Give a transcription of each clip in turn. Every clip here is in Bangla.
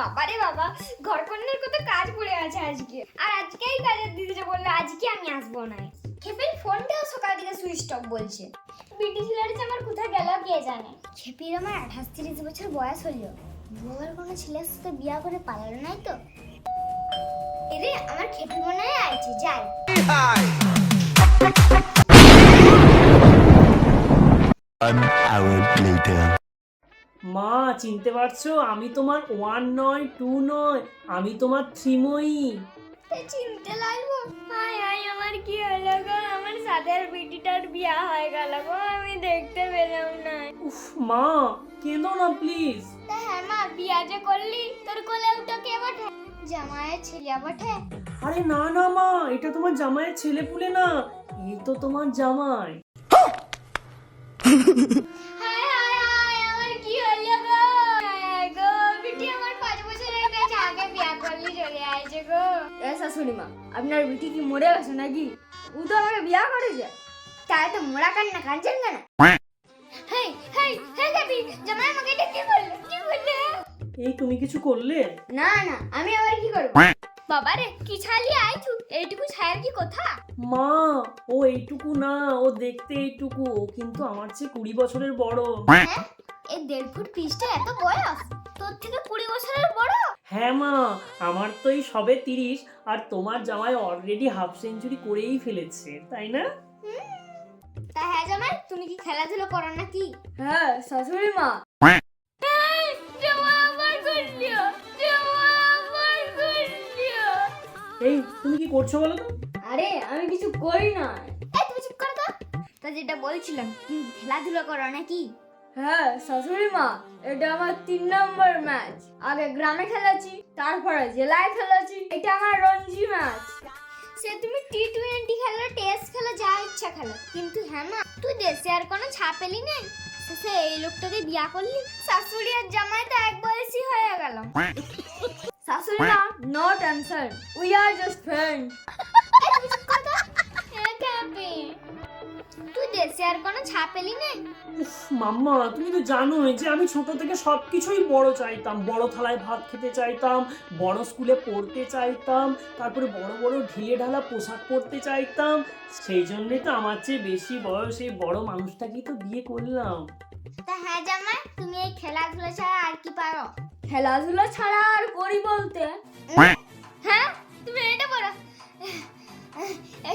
বাবারে বাবা, ঘর কন্যার কত কাজ পড়ে আছে আজকে। আর আজকেই কাজের দিদিটা বলল, আজকে আমি আসব না। খেপির ফোনটাও সকাল থেকে সুইচ অফ বলছে। বিটি ছেলেটা আমার কোথায় গেল কে জানে? খেপির আমার আঠাশ তিরিশ বছর বয়স হলো। বউয়ের কোনো ছেলের সাথে বিয়া করে পালালো নাই তো? এরে, আমার খেপি মনে হয় আইছে যাই। One hour later. মা চিনতে পারছ? আমি তোমার ওয়ান নয় টু নয় আমি তোমার থ্রিময়ী চিনতে লাগবো হাই হাই আমার কি হলো গো? আমার সাথের বিটিটার বিয়া হয়ে গেল গো আমি দেখতে পেলাম না। উফ মা কেঁদো না প্লিজ হ্যাঁ মা বিয়া যে করলি তোর কোলে উঠো কে বটে? জামাইয়ের ছেলে বটে? আরে না না মা এটা তোমার জামাইয়ের ছেলে পুলে না এই তো তোমার জামাই। হাই এ শাশুড়ি মা। আপনার বিটি কি মরে গেছে নাকি? ও তো আমাকে বিয়া করেছে। তাই তো মোড়া কান্না কাঁদছেন কেন? হেই হেই হেই গাবি জামাই আমাকে এটা কি বলল? কি বলল? এই তুমি কিছু করলে? না না আমি আবার কি করব? বাবারে কি ছালি আইছু এইটুকু ছায়ের কি কথা? মা ও এইটুকু না ও দেখতে এইটুকু ও কিন্তু আমার চেয়ে কুড়ি বছরের বড়। হ্যাঁ এই দেড় ফুট পিসটা এত বয়স তোর থেকে হ্যাঁ মা আমার তো এই সবে তিরিশ আর তোমার জামাই অলরেডি হাফ সেঞ্চুরি করেই ফেলেছে তাই না? তা হ্যাঁ জামাই তুমি কি খেলাধুলো করো নাকি? হ্যাঁ শাশুড়ি মা। এই তুমি কি করছ বলো তো? আরে আমি কিছু করি না। এই তুমি চুপ করো তো। তা যেটা বলছিলাম তুমি খেলাধুলো করো নাকি? হ্যাঁ শাশুড়ি মা এটা আমার তিন নম্বর ম্যাচ আগে গ্রামে খেলেছি তারপরে জেলায় খেলেছি এটা আমার রঞ্জি ম্যাচ সে তুমি টি টোয়েন্টি খেলো টেস্ট খেলো যা ইচ্ছা খেলো। কিন্তু হ্যাঁ মা তুই দেশে আর কোনো ছাপেলি নেই? সে এই লোকটাকে বিয়া করলি শাশুড়ি আর জামাই তো এক বয়সী হয়ে গেল। শাশুড়ি মা no tension we are just friend তুই দেশে আর কোনো ছাপেলি নেই উফ মাম্মা তুমি তো জানোই যে আমি ছোট থেকে সব কিছুই বড় চাইতাম বড় থালায় ভাত খেতে চাইতাম বড় স্কুলে পড়তে চাইতাম তারপরে বড় বড় ঢিলে ঢালা পোশাক পরতে চাইতাম সেই জন্যই তো আমার চেয়ে বেশি বয়স এই বড় মানুষটাকেই তো বিয়ে করলাম তা হ্যাঁ জামাই তুমি এই খেলাধুলা ছাড়া আর কি পারো খেলাধুলা ছাড়া আর করি বলতে হ্যাঁ তুমি এটা বলো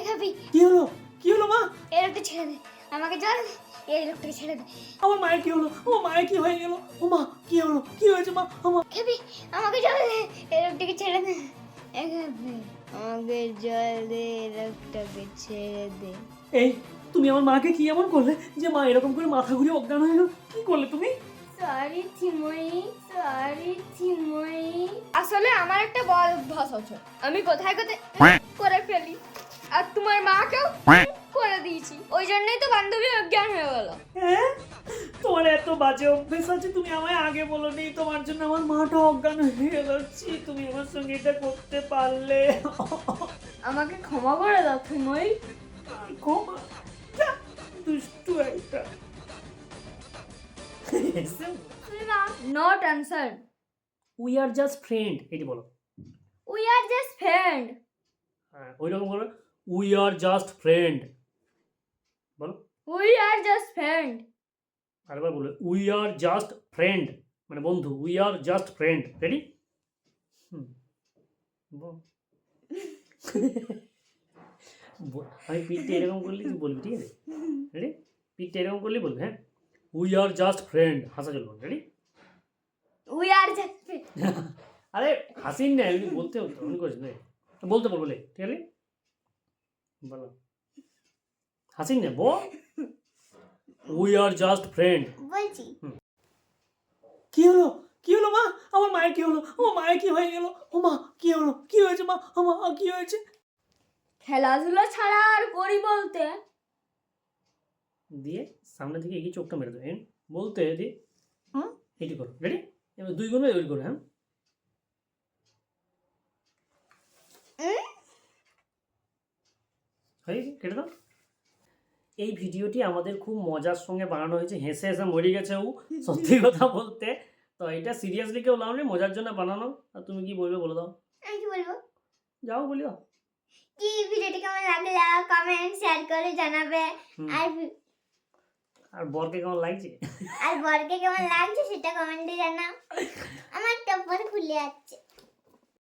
খাবি কি হলো ছেড়ে দে আমাকে জল এই লোকটাকে ছেড়ে দে। আমার মায়ের কি হলো? আমার মায়ের কি হয়ে গেল? ও মা কি হলো? কি হয়েছে মা? আমার খাবি আমাকে জল দে এই লোকটাকে ছেড়ে দে। আমাকে জল দে এই লোকটাকে ছেড়ে দে। এই তুমি আমার মাকে কি এমন করলে যে মা এরকম করে মাথা ঘুরে অজ্ঞান হয়ে গেল? কি করলে তুমি? সরি থিমই সরি থিমই আসলে আমার একটা বড় অভ্যাস আছে। আমি কোথায় কোথায় করে ফেলি। আর তোমার মাকেও জন্যই তো বান্ধবী অজ্ঞান হয়ে গেল। হ্যাঁ? তোমার এত বাজে অভ্যেস আছে তুমি আমায় আগে বলো নি তোমার জন্য আমার মাটা অজ্ঞান হয়ে গেল ছি, তুমি আমার সঙ্গে এটা করতে পারলে। আমাকে ক্ষমা করে দাও থিমই ক্ষমা? দুষ্টু একটা। No tension we are just friend এটি বলো। উই আর জাস্ট ফ্রেন্ড হ্যাঁ ওই রকম বলো উই আর জাস্ট ফ্রেন্ড বলো। উই আর জাস্ট ফ্রেন্ড আরেকবার বলো উই আর জাস্ট ফ্রেন্ড মানে বন্ধু we are just friend ready আমি পিঠটা এরকম করলে তুই বলবি ঠিক আছে? রেডি পিঠটা এরকম করলে বলবি হ্যাঁ? উই আর জাস্ট ফ্রেন্ড হাসা চলবো রেডি উই আর জাস্ট আরে হাসিন না এমনি বলতে হতো অন করিস না। বলতে বল বলে ঠিক আছে? বলো। হাসিন না বল উই আর জাস্ট ফ্রেন্ড বলছি। কি হলো? কি হলো মা? আমার মায়ের কি হলো? আমার মায়ের কি হয়ে গেল? ও মা কি হলো? কি হয়েছে মা? আমার কি হয়েছে? খেলাধুলা ছাড়া আর করি বলতে? দিয়ে সামনে থেকে এগিয়ে চোখটা মেরে দেবে বলতে দি হুম। এটি করো রেডি? এবার দুই গুণ ওই করো হ্যাঁ? হয়ে গেছে? কেটে দাও। এই ভিডিওটি আমাদের খুব মজার সঙ্গে বানানো হয়েছে। হেসে হেসে মরে গেছে ও সত্যি কথা বলতে। তো এটা সিরিয়াসলি কেউ লাউনি? মজার জন্য বানানো? আর তুমি কি বলবে বলে দাও। আমি কি বলব? যাও বলিও। কি ভিডিওটি কেমন লাগল কমেন্ট শেয়ার করে জানাবে। আর আর বরকে কেমন লাগছে? আর বরকে কেমন লাগছে সেটা কমেন্টে জানাও। আমার টপ্পর খুলে যাচ্ছে।